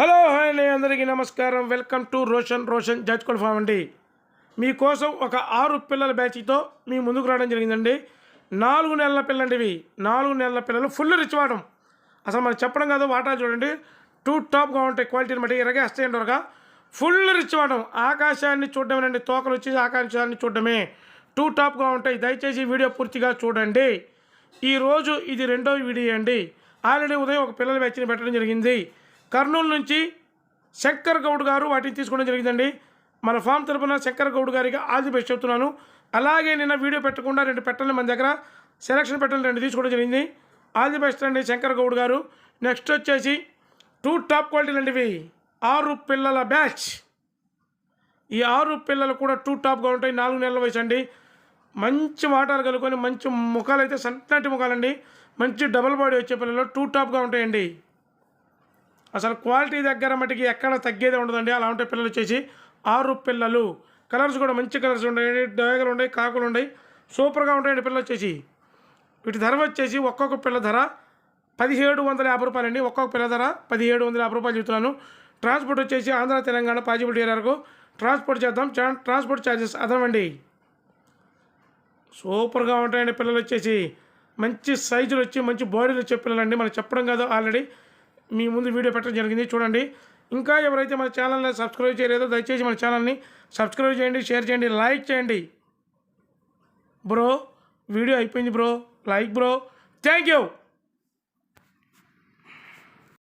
Hello hi అండి అందరికీ నమస్కారం. వెల్కమ్ టు రోషన్ రోషన్ జడ్జ్కోల్ ఫామ్ అండి. మీకోసం ఒక ఆరు పిల్లల బ్యాచ్తో మీ ముందుకు రావడం జరిగిందండి. నాలుగు నెలల పిల్లండి ఇవి నాలుగు నెలల పిల్లలు ఫుల్ రిచ్ వాడడం అసలు మనం చెప్పడం కాదు వాటాలు చూడండి. టూ టాప్గా ఉంటాయి క్వాలిటీని బట్టి ఇరగే వస్తాయండి వరగా ఫుల్ రిచ్ వాడడం ఆకాశాన్ని చూడడమేనండి తోకలు వచ్చేసి ఆకాశాన్ని చూడడమే. టూ టాప్గా ఉంటాయి దయచేసి వీడియో పూర్తిగా చూడండి. ఈరోజు ఇది రెండో వీడియో అండి. ఆల్రెడీ ఉదయం ఒక పిల్లల బ్యాచ్ని పెట్టడం జరిగింది. కర్నూలు నుంచి శంకర్ గౌడ్ గారు వాటిని తీసుకోవడం జరిగిందండి. మన ఫామ్ తరపున శంకర్ గౌడ్ గారికి ఆల్ ది బెస్ట్ చెప్తున్నాను. అలాగే నిన్న వీడియో పెట్టకుండా రెండు పెట్టాలి మన దగ్గర సెలక్షన్ పెట్టండి రెండు తీసుకోవడం జరిగింది. ఆల్ ది బెస్ట్ అండి శంకర్ గౌడ్ గారు. నెక్స్ట్ వచ్చేసి టూ టాప్ క్వాలిటీలు అండి ఇవి ఆరు పిల్లల బ్యాచ్. ఈ ఆరు పిల్లలు కూడా టూ టాప్గా ఉంటాయి. నాలుగు నెలల వయసు అండి. మంచి వాటాలు కలుకొని మంచి ముఖాలు అయితే సన్నటి ముఖాలండి. మంచి డబల్ బాడీ వచ్చే పిల్లలు టూ టాప్గా ఉంటాయండి. అసలు క్వాలిటీ దగ్గర మటుకి ఎక్కడ తగ్గేది ఉండదండి. అలా ఉంటే పిల్లలు వచ్చేసి ఆరు పిల్లలు. కలర్స్ కూడా మంచి కలర్స్ ఉన్నాయండి డేగలు ఉన్నాయి కాకులు ఉన్నాయి సూపర్గా ఉంటాయండి పిల్లలు వచ్చేసి వీటి ధర వచ్చేసి ఒక్కొక్క పిల్ల ధర పదిహేడు వందల యాభై రూపాయలండి. ఒక్కొక్క పిల్ల ధర పదిహేడు వందల యాభై రూపాయలు చెప్తున్నాను ట్రాన్స్పోర్ట్ వచ్చేసి ఆంధ్ర తెలంగాణ పాజిబిలిటీ ఏరియాకు ట్రాన్స్పోర్ట్ చేద్దాం. చా- ట్రాన్స్పోర్ట్ ఛార్జెస్ అదనండి. సూపర్గా ఉంటాయండి పిల్లలు వచ్చేసి. మంచి సైజులు వచ్చి మంచి బాడీలు వచ్చే పిల్లలండి. మనం చెప్పడం కాదు ఆల్రెడీ. మీ ముందు వీడియో పెట్టడం జరిగింది. చూడండి. ఇంకా ఎవరైతే మన ఛానల్ని సబ్స్క్రైబ్ చేయలేదో దయచేసి మన ఛానల్ని సబ్స్క్రైబ్ చేయండి షేర్ చేయండి లైక్ చేయండి. బ్రో వీడియో అయిపోయింది bro. Like bro. Thank you.